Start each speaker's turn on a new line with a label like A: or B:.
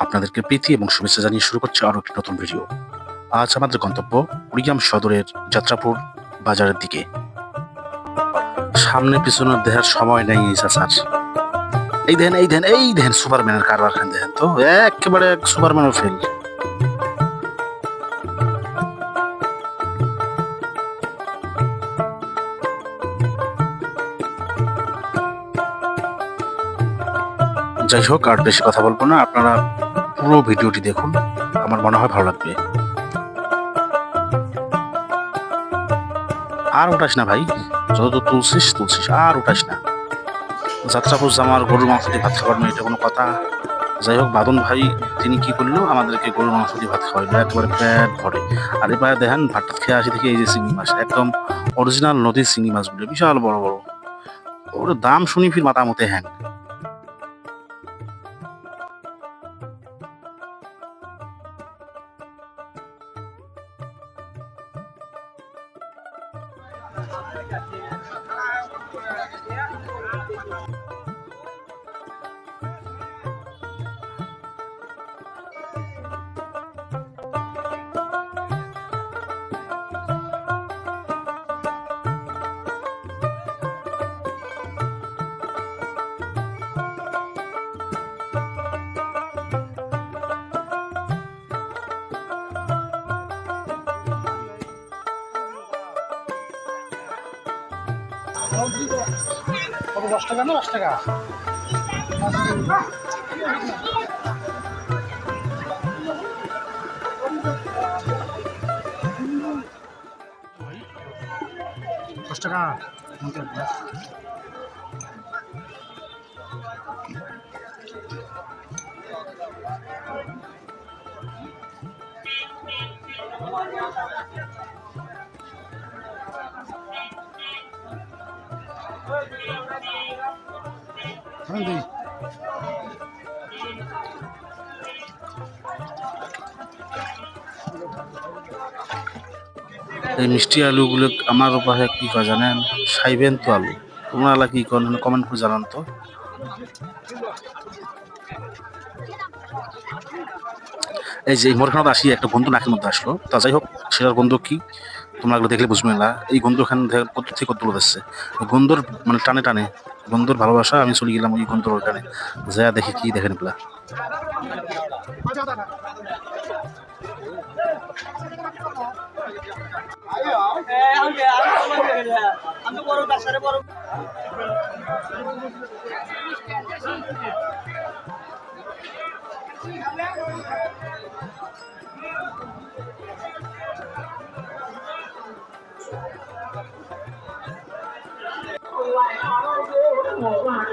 A: আপনাদেরকে প্রীতি এবং শুভেচ্ছা জানিয়ে শুরু করছে আরও একটি নতুন ভিডিও। আজ আমাদের গন্তব্য কুড়িগ্রাম সদরের যাত্রাপুর বাজারের দিকে। সামনে পিছনে দেহার সময় নেই এই এই দেন এই দেন এই দেন সুপারম্যানের কারবার খান দেখেন তো। একেবারে সুপারম্যানের ফেল। যাই হোক, আর বেশি কথা বলব না। আপনারা পুরো ভিডিওটি দেখুন। আমার মনে হয় ভালো লাগবে। আর উঠাস না ভাই। যত তুলছিস তুলছিস। আর উঠাস না। যাত্রাপুর আমার গরুর মাংস দিয়ে ভাত খাবার নয়, এটা কোনো কথা। যাই হোক, বাদন ভাই, তিনি কি করল? আমাদেরকে গরুর মাংস দিয়ে ভাত খাওয়াইলো। একেবারে পেট ভরে। আর এবার দেখেন ভাতটা খেয়ে আসি দেখি এই যে চিংড়ি মাছ। একদম অরিজিনাল নদীর চিংড়ি মাছগুলো। বিশাল বড় বড়। ওর দাম শুনি ফির মাথা মতে hang. I'm gonna get you.
B: কত দশ টাকা না দশ টাকা দশ টাকা থামেন দিই
A: এই মিষ্টি আলুগুলো আমার পাশে কি কয় জানেন? সাইবেন তো আলু। তোমরা কি করেন? কমেন্ট করে জানান তো। এই যে এই মোরখানাতে আসি, একটা বন্ধু নাকের মধ্যে আসলো। তা যাই হোক, সেটার বন্ধু কি? তোমরা এগুলো দেখলে বুঝবে না এই গন্ধ কত থেকে কত দূর আসছে গন্ধর মানে টানে টানে গন্ধর ভালোবাসা আমি চলে গেলাম ওই গন্ধর ওখানে যা দেখি কি দেখেন এগুলা
C: আমি বড় ব্যবসারে বড়
D: সুখবর